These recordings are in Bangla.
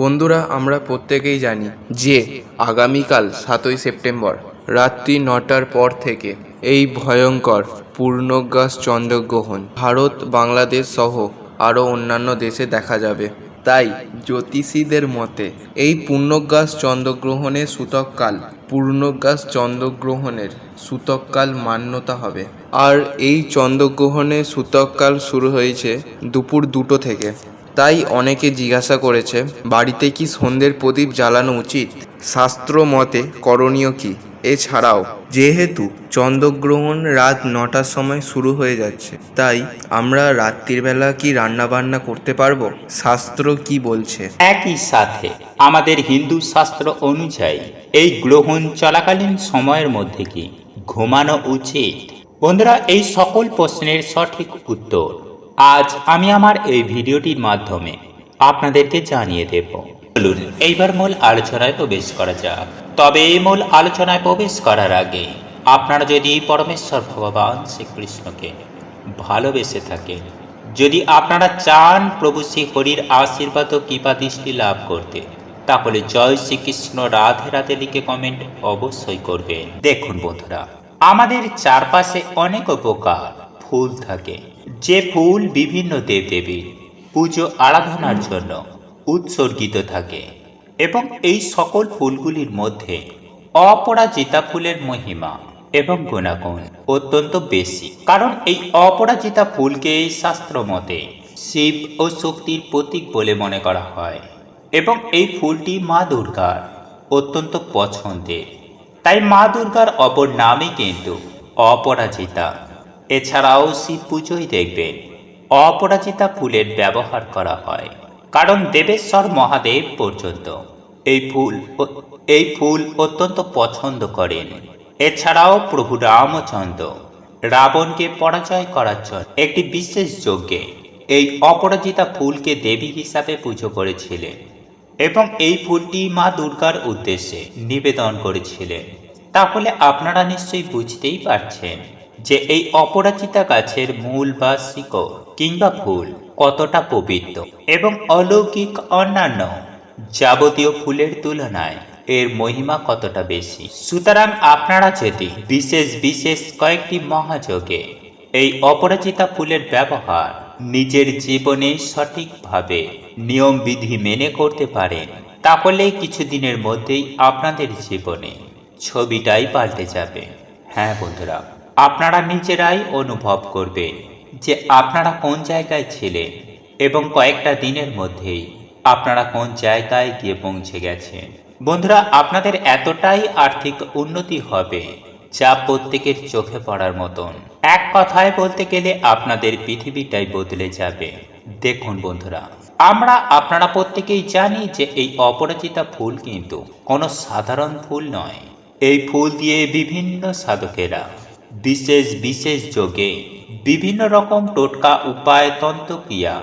বন্ধুরা, আমরা প্রত্যেকেই জানি যে আগামীকাল সাতই সেপ্টেম্বর রাত্রি নটার পর থেকে এই ভয়ঙ্কর পূর্ণগ্রাস চন্দ্রগ্রহণ ভারত, বাংলাদেশ সহ আরও অন্যান্য দেশে দেখা যাবে। তাই জ্যোতিষীদের মতে, এই পূর্ণগ্রাস চন্দ্রগ্রহণের সূতককাল পূর্ণগ্রাস চন্দ্রগ্রহণের সূতককাল মান্যতা হবে। আর এই চন্দ্রগ্রহণের সূতককাল শুরু হয়েছে দুপুর দুটো থেকে। তাই অনেকে জিজ্ঞাসা করেছে, বাড়িতে কি সন্ধ্যের প্রদীপ জ্বালানো উচিত? শাস্ত্র মতে, করণীয় কি? এছাড়াও, যেহেতু চন্দ্রগ্রহণ রাত নটার সময় শুরু হয়ে যাচ্ছে, তাই আমরা রাত্রিবেলা কি রান্না বান্না করতে পারব? শাস্ত্র কি বলছে? একই সাথে, আমাদের হিন্দু শাস্ত্র অনুযায়ী, এই গ্রহণ চলাকালীন সময়ের মধ্যে কি ঘুমানো উচিত? বন্ধুরা, এই সকল প্রশ্নের সঠিক উত্তর আজ আমি আমার এই ভিডিওটির মাধ্যমে আপনাদেরকে জানিয়ে দেব। চলুন, এইবার মূল আলোচনায় প্রবেশ করা যাক। তবে এই মূল আলোচনায় প্রবেশ করার আগে আপনারা যদি পরমেশ্বর ভগবান শ্রীকৃষ্ণকে ভালোবেসে থাকেন, যদি আপনারা চান প্রভু শ্রী হরির আশীর্বাদ ও কৃপা দৃষ্টি লাভ করতে, তাহলে জয় শ্রীকৃষ্ণ রাধে রাধে লিখে কমেন্ট অবশ্যই করবেন। দেখুন বন্ধুরা, আমাদের চারপাশে অনেক উপকার। ফুল থাকে। যে ফুল বিভিন্ন দেবদেবীর পুজো আরাধনার জন্য উৎসর্গিত থাকে এবং এই সকল ফুলগুলির মধ্যে অপরাজিতা ফুলের মহিমা এবং গুণাগুণ অত্যন্ত বেশি। কারণ এই অপরাজিতা ফুলকে শাস্ত্র মতে শিব ও শক্তির প্রতীক বলে মনে করা হয় এবং এই ফুলটি মা দুর্গার অত্যন্ত পছন্দের। তাই মা দুর্গার অপর নামই কিন্তু অপরাজিতা। এছাড়াও শিব পুজোয় দেখবেন, অপরাজিতা ফুলের ব্যবহার করা হয়, কারণ দেবেশ্বর মহাদেব পর্যন্ত। এই ফুল এই ফুল অত্যন্ত পছন্দ করেন। এছাড়াও প্রভু রামচন্দ্র, রাবণকে পরাজয় করার জন্য একটি বিশেষ যজ্ঞে এই অপরাজিতা ফুলকে দেবী হিসাবে পুজো করেছিলেন এবং এই ফুলটি মা দুর্গার উদ্দেশ্যে নিবেদন করেছিলেন। তাহলে আপনারা নিশ্চয়ই বুঝতেই পারছেন। যে এই অপরাজিতা গাছের মূল বা শিকড় কিংবা ফুল কতটা পবিত্র এবং অলৌকিক অন্যান্য যাবতীয় ফুলের তুলনায় এর মহিমা কতটা বেশি? সুতরাং আপনারা যদি বিশেষ বিশেষ কয়েকটি মহাযোগে এই অপরাজিতা ফুলের ব্যবহার নিজের জীবনে সঠিকভাবে নিয়ম বিধি মেনে করতে পারেন তাহলে কিছুদিনের মধ্যেই আপনাদের জীবনে ছবিটাই পাল্টে যাবে। হ্যাঁ বন্ধুরা আপনারা নিজেরাই অনুভব করবেন যে আপনারা কোন জায়গায় ছিলেন এবং কয়েকটা দিনের মধ্যেই আপনারা কোন জায়গায় গিয়ে পৌঁছে গেছেন। বন্ধুরা, আপনাদের এতটাই আর্থিক উন্নতি হবে যা প্রত্যেকের চোখে পড়ার মতন। এক কথায় বলতে গেলে আপনাদের পৃথিবীটাই বদলে যাবে। দেখুন বন্ধুরা, আমরা, আপনারা প্রত্যেকেই জানি যে এই অপরাজিতা ফুল কিন্তু কোনো সাধারণ ফুল নয়। এই ফুল দিয়ে বিভিন্ন সাধকেরা বিশেষ বিশেষ যোগে বিভিন্ন রকম টোটকা উপায় তন্ত্রক্রিয়া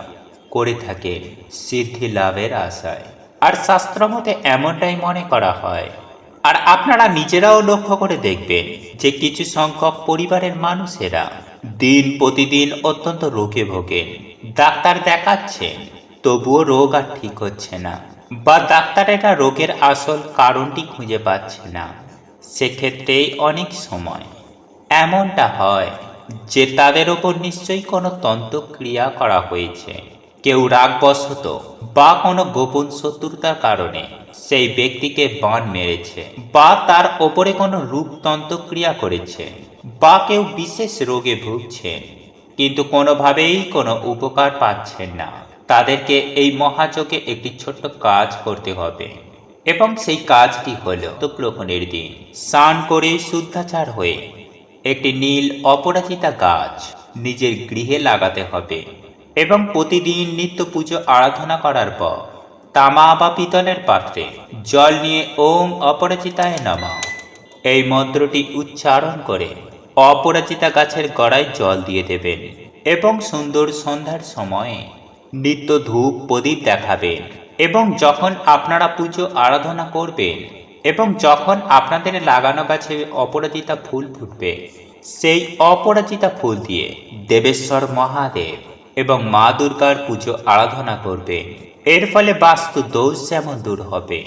করে থাকে সিদ্ধি লাভের আশায়। আর শাস্ত্রমতে এমনটাই মনে করা হয়। আর আপনারা নিজেরাও লক্ষ্য করে দেখবেন যে কিছু সংখ্যক পরিবারের মানুষেরা দিন প্রতিদিন অত্যন্ত রোগে ভোগেন ডাক্তার দেখাচ্ছেন, তবুও রোগ আর ঠিক হচ্ছে না বা ডাক্তারেরা রোগের আসল কারণটি খুঁজে পাচ্ছে না। সেক্ষেত্রে অনেক সময় এমনটা হয় যে তাদের ওপর নিশ্চয়ই কোনো তন্ত্রক্রিয়া করা হয়েছে। কেউ রাগবশত বা কোনো গোপন শত্রুতার কারণে সেই ব্যক্তিকে বান মেরেছে বা তার ওপরে কোনো রূপ তন্ত্রক্রিয়া করেছে বা কেউ বিশেষ রোগে ভুগছেন, কিন্তু কোনোভাবেই কোনো উপকার পাচ্ছেন না। তাদেরকে এই মহাযোগে একটি ছোট্ট কাজ করতে হবে এবং সেই কাজটি হল গ্রহণের দিন স্নান করে শুদ্ধাচার হয়ে একটি নীল অপরাজিতা গাছ নিজের গৃহে লাগাতে হবে এবং প্রতিদিন নিত্য পুজো আরাধনা করার পর তামা বা পিতলের পাত্রে জল নিয়ে ওম অপরাজিতায় নামা এই মন্ত্রটি উচ্চারণ করে অপরাজিতা গাছের গড়ায় জল দিয়ে দেবেন এবং সুন্দর সন্ধ্যার সময়ে নিত্য ধূপ প্রদীপ দেখাবেন এবং যখন আপনারা পুজো আরাধনা করবেন এবং যখন আপনাদের লাগানো গাছে অপরাজিতা ফুল ফুটবে, সেই অপরাজিতা ফুল দিয়ে দেবেশ্বর মহাদেব এবং মা দুর্গার পুজো আরাধনা করবে এর ফলে বাস্তু দোষ যেমন দূর হবে,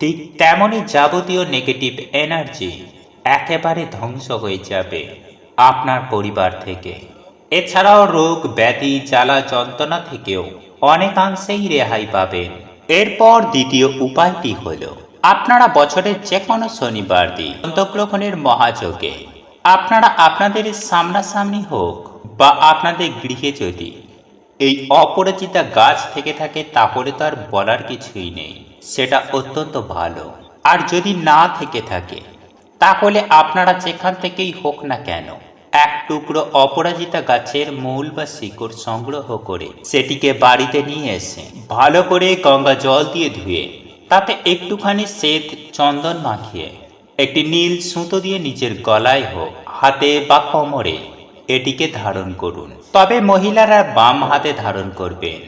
ঠিক তেমনই যাবতীয় নেগেটিভ এনার্জি একেবারে ধ্বংস হয়ে যাবে আপনার পরিবার থেকে। এছাড়াও রোগ, ব্যাধি, জ্বালা, যন্ত্রণা থেকেও অনেকাংশেই রেহাই পাবেন। এরপর দ্বিতীয় উপায়টি হলো আপনারা বছরের যে কোনো শনিবার দিন চন্দ্রগ্রহণের মহাযোগে, আপনারা আপনাদের সামনাসামনি হোক বা আপনাদের গৃহে যদি এই অপরাজিতা গাছ থেকে থাকে তাহলে তো আর বলার কিছুই নেই, সেটা অত্যন্ত ভালো। আর যদি না থেকে থাকে, তাহলে আপনারা যেখান থেকেই হোক না কেন, এক টুকরো অপরাজিতা গাছের মূল বা শিকড় সংগ্রহ করে সেটিকে বাড়িতে নিয়ে এসে ভালো করে গঙ্গা জল দিয়ে ধুয়ে তাতে একটুখানি শ্বেত চন্দন মাখিয়ে, একটি নীল সুতো দিয়ে নিজের গলায় হোক, হাতে বা কোমরে, এটিকে ধারণ করুন। তবে মহিলারা বাম হাতে ধারণ করবেন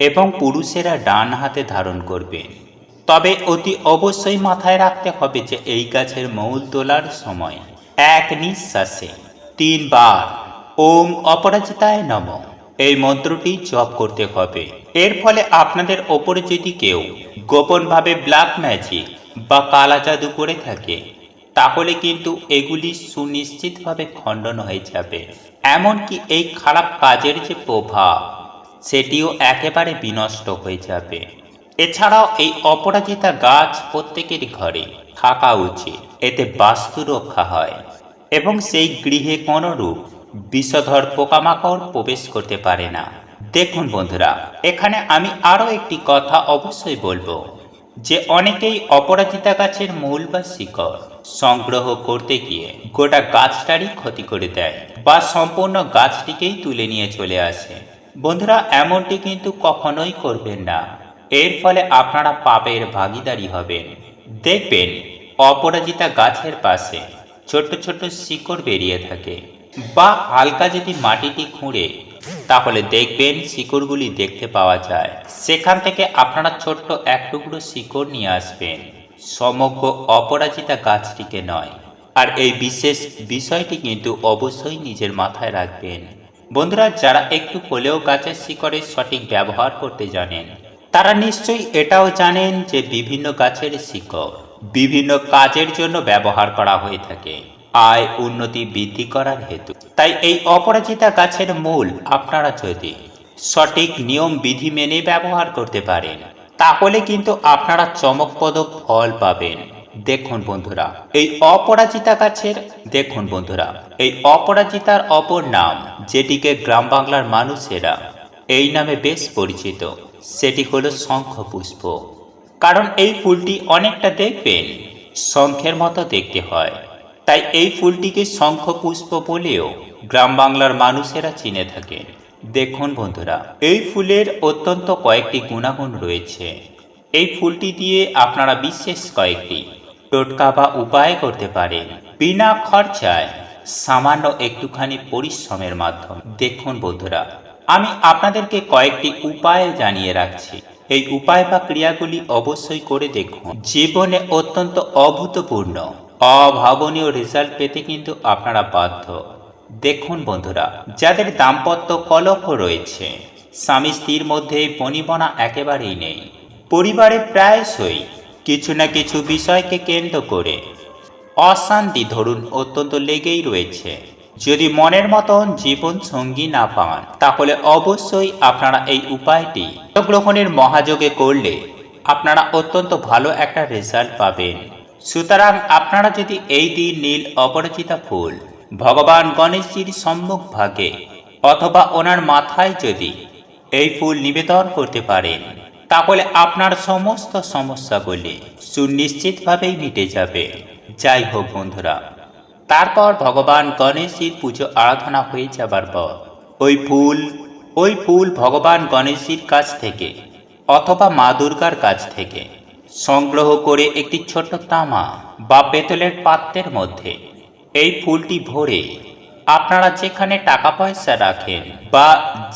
এবং পুরুষেরা ডান হাতে ধারণ করবেন। তবে অতি অবশ্যই মাথায় রাখতে হবে যে এই গাছের মৌল তোলার সময় এক নিঃশ্বাসে তিনবার ওম অপরাজিতায় নম। এই মন্ত্রটি জপ করতে হবে। এর ফলে আপনাদের ওপরে যদি কেউ গোপনভাবে ব্ল্যাক ম্যাজিক বা কালা জাদু করে থাকে। তাহলে কিন্তু এগুলি সুনিশ্চিতভাবে খণ্ডন হয়ে যাবে। এমনকি এই খারাপ কাজের যে প্রভাব, সেটিও একেবারে বিনষ্ট হয়ে যাবে। এছাড়াও এই অপরাজিতা গাছ প্রত্যেকের ঘরে থাকা উচিত। এতে বাস্তু রক্ষা হয় এবং সেই গৃহে কোনো রূপ বিষধর পোকামাকড় প্রবেশ করতে পারে না। দেখুন বন্ধুরা, এখানে আমি আরও একটি কথা অবশ্যই বলব, যে অনেকেই অপরাজিতা গাছের মূল বা শিকড় সংগ্রহ করতে গিয়ে গোটা গাছটারই ক্ষতি করে দেয় বা সম্পূর্ণ গাছটিকেই তুলে নিয়ে চলে আসে। বন্ধুরা, এমনটি কিন্তু কখনোই করবেন না। এর ফলে আপনারা পাপের ভাগিদারি হবেন। দেখবেন, অপরাজিতা গাছের পাশে ছোট্ট ছোট্ট শিকড় বেরিয়ে থাকে। বা হালকা যদি মাটিটি খুঁড়ে, তাহলে দেখবেন শিকড়গুলি দেখতে পাওয়া যায়। সেখান থেকে আপনারা ছোট্ট এক টুকরো শিকড় নিয়ে আসবেন। সমগ্র অপরাজিতা গাছটিকে নয়। আর এই বিশেষ বিষয়টি কিন্তু অবশ্যই নিজের মাথায় রাখবেন। বন্ধুরা, যারা একটু হলেও গাছের শিকড়ের সঠিক ব্যবহার করতে জানেন, তারা নিশ্চয়ই এটাও জানেন যে বিভিন্ন গাছের শিকড় বিভিন্ন কাজের জন্য ব্যবহার করা হয়ে থাকে। আয় উন্নতি বৃদ্ধি করার হেতু। তাই এই অপরাজিতা গাছের মূল আপনারা যদি সঠিক নিয়ম বিধি মেনে ব্যবহার করতে পারেন, তাহলে কিন্তু আপনারা চমকপ্রদ ফল পাবেন। দেখুন বন্ধুরা, এই অপরাজিতা গাছের, দেখুন বন্ধুরা, এই অপরাজিতার অপর নাম, যেটিকে গ্রাম বাংলার মানুষেরা এই নামে বেশ পরিচিত, সেটি হলো শঙ্খ পুষ্প কারণ এই ফুলটি অনেকটা দেখবেন, শঙ্খের মতো দেখতে হয়। তাই এই ফুলটিকে শঙ্খ পুষ্প বলেও গ্রাম বাংলার মানুষেরা চিনে থাকেন। দেখুন বন্ধুরা, এই ফুলের অত্যন্ত কয়েকটি গুণাগুণ রয়েছে। এই ফুলটি দিয়ে আপনারা বিশেষ কয়েকটি টোটকা বা উপায় করতে পারেন। বিনা খরচায় সামান্য একটুখানি পরিশ্রমের মাধ্যমে। দেখুন বন্ধুরা, আমি আপনাদেরকে কয়েকটি উপায় জানিয়ে রাখছি। এই উপায় বা ক্রিয়াগুলি অবশ্যই করে দেখুন। জীবনে অত্যন্ত অভূতপূর্ণ। অভাবনীয় রেজাল্ট পেতে কিন্তু আপনারা বাধ্য। দেখুন বন্ধুরা, যাদের দাম্পত্য কলহ রয়েছে, স্বামী স্ত্রীর মধ্যে বনিবনা একেবারেই নেই। পরিবারে প্রায়শই কিছু না কিছু বিষয়কে কেন্দ্র করে অশান্তি ধরুন অত্যন্ত লেগেই রয়েছে। যদি মনের মতন জীবন সঙ্গী না পান, তাহলে অবশ্যই আপনারা এই উপায়টি গ্রহণের মহাযোগে করলে আপনারা অত্যন্ত ভালো একটা রেজাল্ট পাবেন। সুতরাং আপনারা যদি এই দিন নীল অপরাজিতা ফুল ভগবান গণেশজির সম্মুখ ভাগে অথবা ওনার মাথায় যদি এই ফুল নিবেদন করতে পারেন, তাহলে আপনার সমস্ত সমস্যাগুলি সুনিশ্চিতভাবেই মিটে যাবে। যাই হোক বন্ধুরা, তারপর ভগবান গণেশজির পুজো আরাধনা হয়ে যাবার পর ওই ফুল ওই ফুল ভগবান গণেশজির কাছ থেকে অথবা মা দুর্গার কাছ থেকে সংগ্রহ করে একটি ছোট্ট তামা বা পেতলের পাত্রের মধ্যে। এই ফুলটি ভরে আপনারা যেখানে টাকা পয়সা রাখেন বা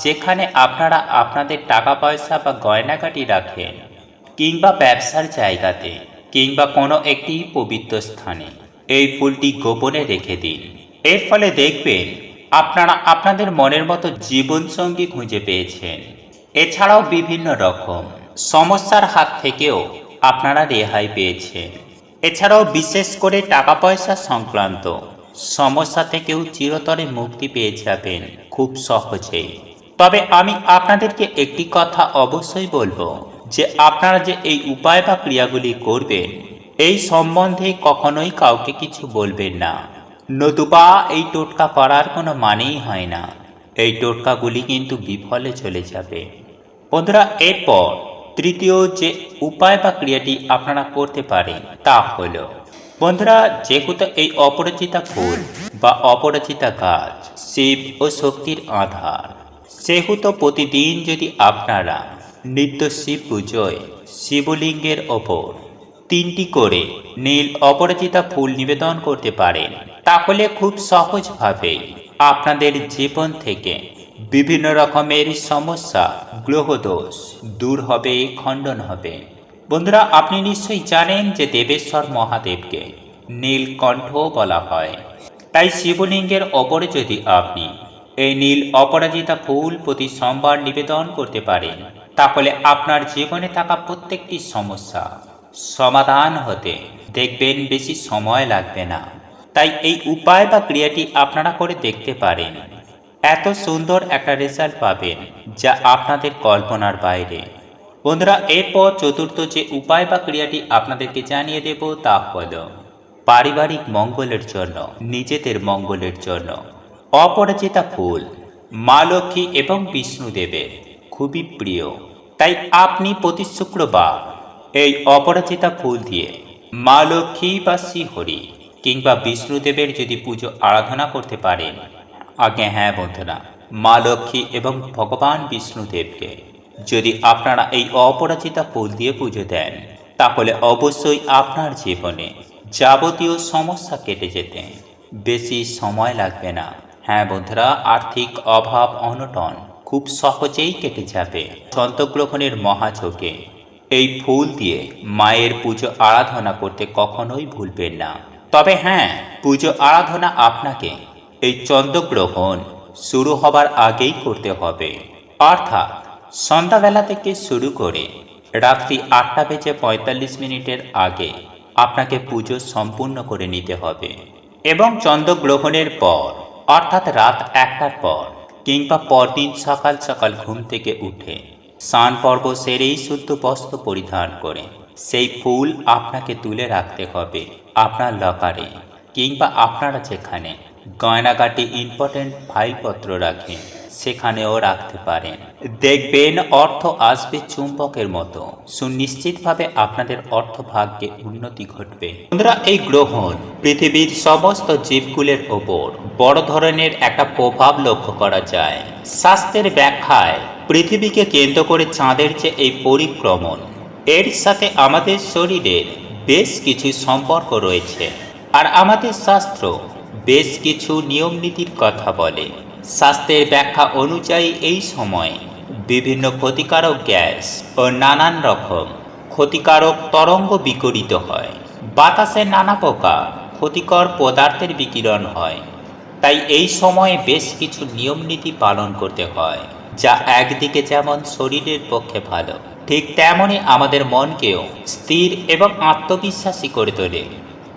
যেখানে আপনারা আপনাদের টাকা পয়সা বা গয়নাগাটি রাখেন কিংবা ব্যবসার জায়গাতে কিংবা কোনো একটি পবিত্র স্থানে, এই ফুলটি গোপনে রেখে দিন। এর ফলে দেখবেন আপনারা আপনাদের মনের মতো জীবনসঙ্গী খুঁজে পেয়েছেন। এছাড়াও বিভিন্ন রকম সমস্যার হাত থেকেও আপনারা রেহাই পেয়েছেন এছাড়াও বিশেষ করে টাকা পয়সা সংক্রান্ত সমস্যা থেকেও চিরতরে মুক্তি পেয়ে যাবেন খুব সহজেই তবে আমি আপনাদেরকে একটি কথা অবশ্যই বলব যে আপনারা যে এই উপায় বা ক্রিয়াগুলি করবেন, এই সম্বন্ধে কখনোই কাউকে কিছু বলবেন না। নতুবা এই টোটকা করার কোনো মানেই হয় না। এই টোটকাগুলি কিন্তু বিফলে চলে যাবে। বন্ধুরা, এরপর তৃতীয় যে উপায় বা ক্রিয়াটি আপনারা করতে পারেন, তা হল, বন্ধুরা, যেহেতু এই অপরাজিতা ফুল বা অপরাজিতা গাছ শিব ও শক্তির আধার, সেহেতু প্রতিদিন যদি আপনারা নিত্য শিব পুজোয় শিবলিঙ্গের ওপর তিনটি করে নীল অপরাজিতা ফুল নিবেদন করতে পারেন, তাহলে খুব সহজভাবেই আপনাদের জীবন থেকে বিভিন্ন রকমের সমস্যা, গ্রহদোষ দূর হবে, খণ্ডন হবে। বন্ধুরা, আপনি নিশ্চয়ই জানেন যে দেবেশ্বর মহাদেবকে নীলকণ্ঠ বলা হয়। তাই শিবলিঙ্গের ওপরে যদি আপনি এই নীল অপরাজিতা ফুল প্রতি সোমবার নিবেদন করতে পারেন, তাহলে আপনার জীবনে থাকা প্রত্যেকটি সমস্যা সমাধান হতে দেখবেন বেশি সময় লাগবে না। তাই এই উপায় বা ক্রিয়াটি আপনারা করে দেখতে পারেন। এত সুন্দর একটা রেজাল্ট পাবেন যা আপনাদের কল্পনার বাইরে। বন্ধুরা, এরপর চতুর্থ যে উপায় বা ক্রিয়াটি আপনাদেরকে জানিয়ে দেব তা হল পারিবারিক মঙ্গলের জন্য, নিজেদের মঙ্গলের জন্য। অপরাজিতা ফুল, মা লক্ষ্মী এবং বিষ্ণুদেবের খুবই প্রিয়। তাই আপনি প্রতি শুক্রবার এই অপরাজিতা ফুল দিয়ে মা লক্ষ্মী বা শ্রীহরি কিংবা বিষ্ণুদেবের যদি পুজো আরাধনা করতে পারেন আগে হ্যাঁ বন্ধুরা। মা লক্ষ্মী এবং ভগবান বিষ্ণুদেবকে যদি আপনারা এই অপরাজিতা ফুল দিয়ে পুজো দেন, তাহলে অবশ্যই আপনার জীবনে যাবতীয় সমস্যা কেটে যেতে। বেশি সময় লাগবে না। হ্যাঁ বন্ধুরা, আর্থিক অভাব, অনটন খুব সহজেই কেটে যাবে। সন্তগ্রহণের মহাযোগে এই ফুল দিয়ে মায়ের পুজো আরাধনা করতে কখনোই ভুলবেন না। তবে হ্যাঁ পুজো আরাধনা আপনাকে এই চন্দ্রগ্রহণ শুরু হবার আগেই করতে হবে। অর্থাৎ সন্ধ্যাবেলা থেকে শুরু করে রাত্রি আটটা বেজে পঁয়তাল্লিশ মিনিটের আগে আপনাকে পুজো সম্পূর্ণ করে নিতে হবে এবং চন্দ্রগ্রহণের পর, অর্থাৎ রাত একটার পর কিংবা পরদিন সকাল সকাল ঘুম থেকে উঠে স্নান পর্ব সেরেই শুদ্ধ বস্ত্র পরিধান করে সেই ফুল আপনাকে তুলে রাখতে হবে আপনার লকারে কিংবা আপনারা যেখানে গয়নাগাটি ইম্পর্টেন্ট ফাইলপত্র রাখেন, সেখানেও রাখতে পারেন। দেখবেন অর্থ আসবে চুম্বকের মতো। সুনিশ্চিতভাবে আপনাদের অর্থ অর্থভাগ্যে উন্নতি ঘটবে। বন্ধুরা, এই গ্রহণ পৃথিবীর সমস্ত জীবগুলোর ওপর বড় ধরনের একটা প্রভাব লক্ষ্য করা যায়। স্বাস্থ্যের ব্যাখ্যায় পৃথিবীকে কেন্দ্র করে চাঁদের যে এই পরিক্রমণ, এর সাথে আমাদের শরীরের বেশ কিছু সম্পর্ক রয়েছে। আর আমাদের শাস্ত্র বেশ কিছু নিয়ম নীতির কথা বলে। স্বাস্থ্যের ব্যাখ্যা অনুযায়ী এই সময়ে বিভিন্ন ক্ষতিকারক গ্যাস ও নানান রকম ক্ষতিকারক তরঙ্গ বিকরিত হয়। বাতাসে নানা প্রকার ক্ষতিকর পদার্থের বিকিরণ হয়। তাই এই সময়ে বেশ কিছু নিয়ম নীতি পালন করতে হয়, যা একদিকে যেমন শরীরের পক্ষে ভালো, ঠিক তেমনই আমাদের মনকেও স্থির এবং আত্মবিশ্বাসী করে তোলে।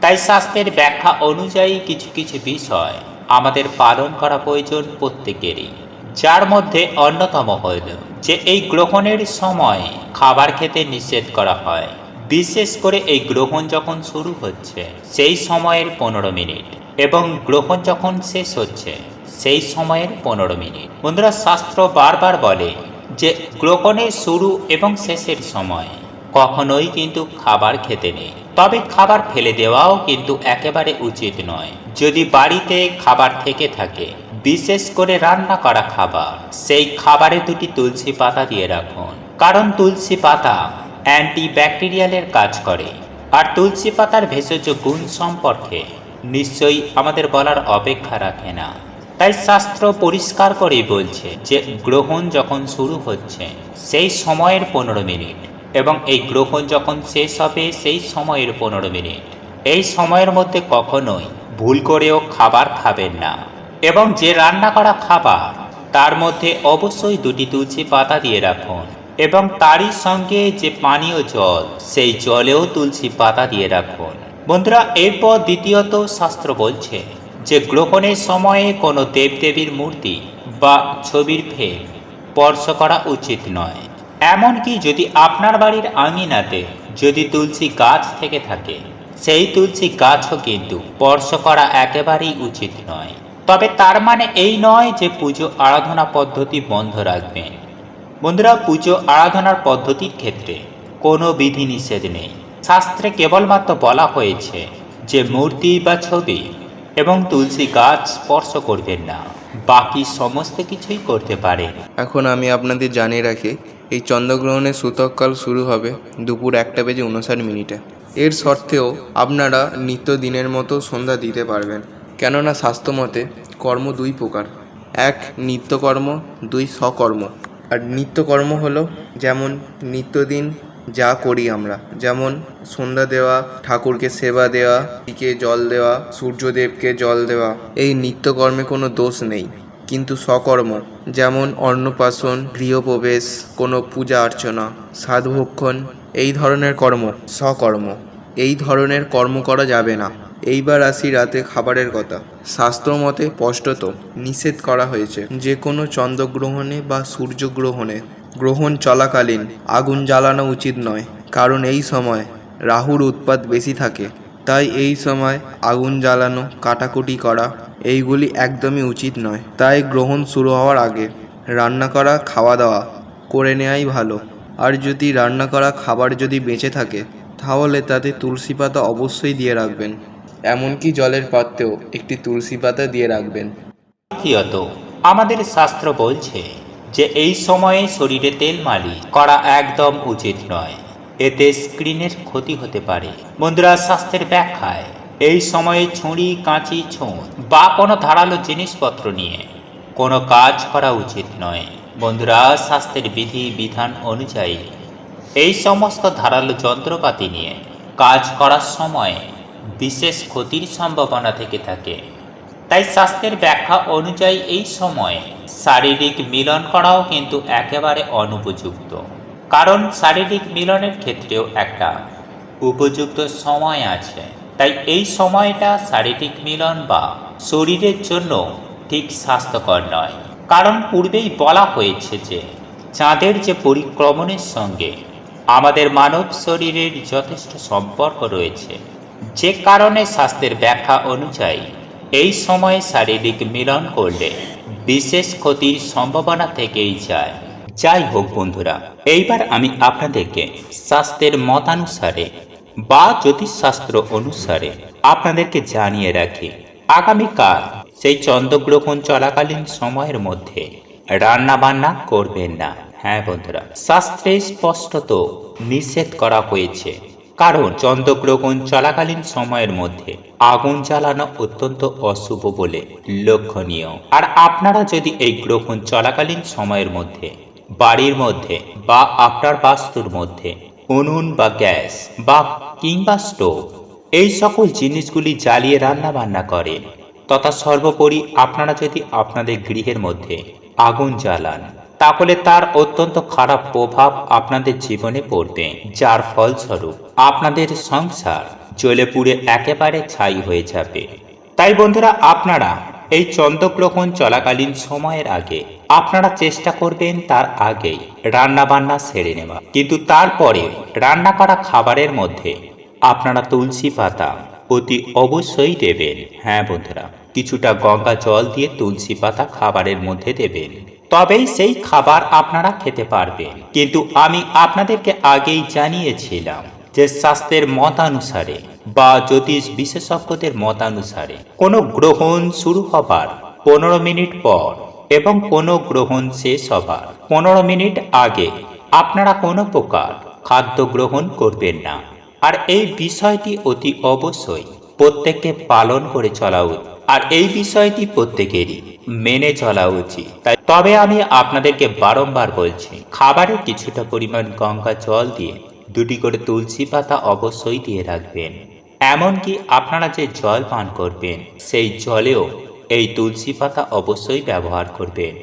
তাই স্বাস্থ্যের ব্যাখ্যা অনুযায়ী কিছু কিছু বিষয় আমাদের পালন করা প্রয়োজন প্রত্যেকেরই। যার মধ্যে অন্যতম হইল যে এই গ্রহণের সময় খাবার খেতে নিষেধ করা হয়। বিশেষ করে এই গ্রহণ যখন শুরু হচ্ছে, সেই সময়ের পনেরো মিনিট এবং গ্রহণ যখন শেষ হচ্ছে, সেই সময়ের পনেরো মিনিট। বন্ধুরা, শাস্ত্র বারবার বলে যে গ্রহণের শুরু এবং শেষের সময় কখনোই কিন্তু খাবার খেতে নেই। তবে খাবার ফেলে দেওয়াও কিন্তু একেবারে উচিত নয়। যদি বাড়িতে খাবার থেকে থাকে, বিশেষ করে রান্না করা খাবার, সেই খাবারে দুটি তুলসী পাতা দিয়ে রাখুন। কারণ তুলসী পাতা অ্যান্টি ব্যাকটেরিয়ালের কাজ করে। আর তুলসী পাতার ভেষজ গুণ সম্পর্কে নিশ্চয়ই আমাদের বলার অপেক্ষা রাখে না। তাই শাস্ত্র পরিষ্কার করেই বলছে যে, গ্রহণ যখন শুরু হচ্ছে, সেই সময়ের পনেরো মিনিট। এবং এই গ্রহণ যখন শেষ হবে, সেই সময়ের পনেরো মিনিট। এই সময়ের মধ্যে কখনোই ভুল করেও খাবার খাবেন না। এবং যে রান্না করা খাবার, তার মধ্যে অবশ্যই দুটি তুলসী পাতা দিয়ে রাখুন। এবং তারই সঙ্গে যে পানীয় জল, সেই জলেও তুলসী পাতা দিয়ে রাখুন। বন্ধুরা, এরপর দ্বিতীয়ত শাস্ত্র বলছে যে, গ্রহণের সময়ে কোনো দেবদেবীর মূর্তি বা ছবির ফের স্পর্শ করা উচিত নয়। এমনকি যদি আপনার বাড়ির আঙিনাতে যদি তুলসী গাছ থেকে থাকে, সেই তুলসী গাছও কিন্তু স্পর্শ করা একেবারেই উচিত নয়। তবে তার মানে এই নয় যে পুজো আরাধনা পদ্ধতি বন্ধ রাখবেন। বন্ধুরা, পুজো আরাধনার পদ্ধতির ক্ষেত্রে কোনো বিধি নিষেধ নেই। শাস্ত্রে কেবলমাত্র বলা হয়েছে যে মূর্তি বা ছবি এবং তুলসী গাছ স্পর্শ করবেন না, বাকি সমস্ত কিছুই করতে পারেন। এখন আমি আপনাদের জানিয়ে রাখি এই চন্দ্রগ্রহণের সূতককাল শুরু হবে দুপুর একটা বেজে উনষাট মিনিটে। এর সত্ত্বেও আপনারা নিত্য দিনের মতো সন্ধ্যা দিতে পারবেন। কেননা স্বাস্থ্যমতে কর্ম দুই প্রকার। এক, নিত্যকর্ম, দুই সকর্ম আর নিত্যকর্ম হলো যেমন নিত্যদিন যা করি আমরা। যেমন সন্ধ্যা দেওয়া, ঠাকুরকে সেবা দেওয়া, দিকে জল দেওয়া, সূর্যদেবকে জল দেওয়া। এই নিত্যকর্মে কোনো দোষ নেই। কিন্তু সকর্ম, যেমন অন্নপ্রাশন, গৃহপ্রবেশ, কোনো পূজা অর্চনা, সাধুভক্ষণ, এই ধরনের কর্ম, সকর্ম। এই ধরনের কর্ম করা যাবে না। এইবার আসি রাতে খাবারের কথা। শাস্ত্র মতে স্পষ্টত নিষেধ করা হয়েছে, যে কোনো চন্দ্রগ্রহণে বা সূর্যগ্রহণে গ্রহণ চলাকালীন আগুন জ্বালানো উচিত নয়, কারণ এই সময় রাহুর উৎপাত বেশি থাকে। তাই এই সময় আগুন জ্বালানো, কাটাকুটি করা এইগুলি একদমই উচিত নয়। তাই গ্রহণ শুরু হওয়ার আগে রান্না করা, খাওয়া দাওয়া করে নেওয়াই ভালো। আর যদি রান্না করা খাবার যদি বেঁচে থাকে, তাহলে তাতে তুলসী পাতা অবশ্যই দিয়ে রাখবেন। এমনকি জলের পাত্রেও একটি তুলসী পাতা দিয়ে রাখবেন। তৃতীয়ত আমাদের শাস্ত্র বলছে যে এই সময়ে শরীরে তেল মালিশ করা একদম উচিত নয়। এতে স্ক্রিনের ক্ষতি হতে পারে। বন্ধুরা, স্বাস্থ্যের ব্যাখ্যায় এই সময়ে ছুরি কাঁচি ছুঁচ বা কোনো ধারালো জিনিসপত্র নিয়ে কোনো কাজ করা উচিত নয়। বন্ধুরা, স্বাস্থ্যের বিধি, বিধান অনুযায়ী এই সমস্ত ধারালো যন্ত্রপাতি নিয়ে কাজ করার সময় বিশেষ ক্ষতির সম্ভাবনা থেকে থাকে। তাই স্বাস্থ্যের ব্যাখ্যা অনুযায়ী এই সময়ে শারীরিক মিলন করাও কিন্তু একেবারে অনুপযুক্ত। কারণ শারীরিক মিলনের ক্ষেত্রেও একটা উপযুক্ত সময় আছে। তাই এই সময়টা শারীরিক মিলন বা শরীরের জন্য ঠিক স্বাস্থ্যকর নয়। কারণ পূর্বেই বলা হয়েছে যে, চাঁদের যে পরিক্রমণের সঙ্গে আমাদের মানব শরীরের যথেষ্ট সম্পর্ক রয়েছে, যে কারণে স্বাস্থ্যের ব্যাখ্যা অনুযায়ী এই সময়ে শারীরিক মিলন করলে বিশেষ ক্ষতির সম্ভাবনা থেকেই যায়। যাই হোক বন্ধুরা, এইবার আমি আপনাদেরকে স্বাস্থ্যের মতানুসারে বা জ্যোতিষশাস্ত্র অনুসারে আপনাদেরকে জানিয়ে রাখি, আগামীকাল সেই চন্দ্রগ্রহণ চলাকালীন সময়ের মধ্যে রান্না বান্না করবেন না। হ্যাঁ বন্ধুরা, শাস্ত্রে স্পষ্টত নিষেধ করা হয়েছে। কারণ চন্দ্রগ্রহণ চলাকালীন সময়ের মধ্যে আগুন জ্বালানো অত্যন্ত অশুভ বলে লক্ষণীয়। আর আপনারা যদি এই গ্রহণ চলাকালীন সময়ের মধ্যে, বাড়ির মধ্যে বা আপনার বাস্তুর মধ্যে উনুন বা গ্যাস বা কিংবা স্টোভ, এই সকল জিনিসগুলি জ্বালিয়ে রান্না বান্না করেন। তথা সর্বোপরি আপনারা যদি আপনাদের গৃহের মধ্যে আগুন জ্বালান, তাহলে তার অত্যন্ত খারাপ প্রভাব আপনাদের জীবনে পড়বে, যার ফলস্বরূপ আপনাদের সংসার জ্বলে পুড়ে একেবারে ছাই হয়ে যাবে। তাই বন্ধুরা, আপনারা এই চন্দ্রগ্রহণ চলাকালীন সময়ের আগে আপনারা চেষ্টা করবেন তার আগেই রান্না বান্না সেরে নেওয়া। কিন্তু তারপরে রান্না করা খাবারের মধ্যে আপনারা তুলসী পাতা অতি অবশ্যই দেবেন। হ্যাঁ বন্ধুরা, কিছুটা গঙ্গা জল দিয়ে তুলসী পাতা খাবারের মধ্যে দেবেন। তবেই সেই খাবার আপনারা খেতে পারবেন। কিন্তু আমি আপনাদেরকে আগেই জানিয়েছিলাম যে স্বাস্থ্যের মতানুসারে বা জ্যোতিষ বিশেষজ্ঞদের মতানুসারে কোনো গ্রহণ শুরু হবার পনেরো মিনিট পর এবং কোনো গ্রহণ শেষ হবার পনেরো মিনিট আগে আপনারা কোনো প্রকার খাদ্য গ্রহণ করবেন না। আর এই বিষয়টি অতি অবশ্যই প্রত্যেককে পালন করে চলা উচিত। আর এই বিষয়টি প্রত্যেকেরই মেনে চলা উচিত। তাই তবে আমি আপনাদেরকে বারংবার বলছি, খাবারে কিছুটা পরিমাণ গঙ্গা জল দিয়ে দুটি করে তুলসী পাতা অবশ্যই দিয়ে রাখবেন। এমনকি আপনারা যে জল পান করবেন, সেই জলেও এই তুলসী পাতা অবশ্যই ব্যবহার করবেন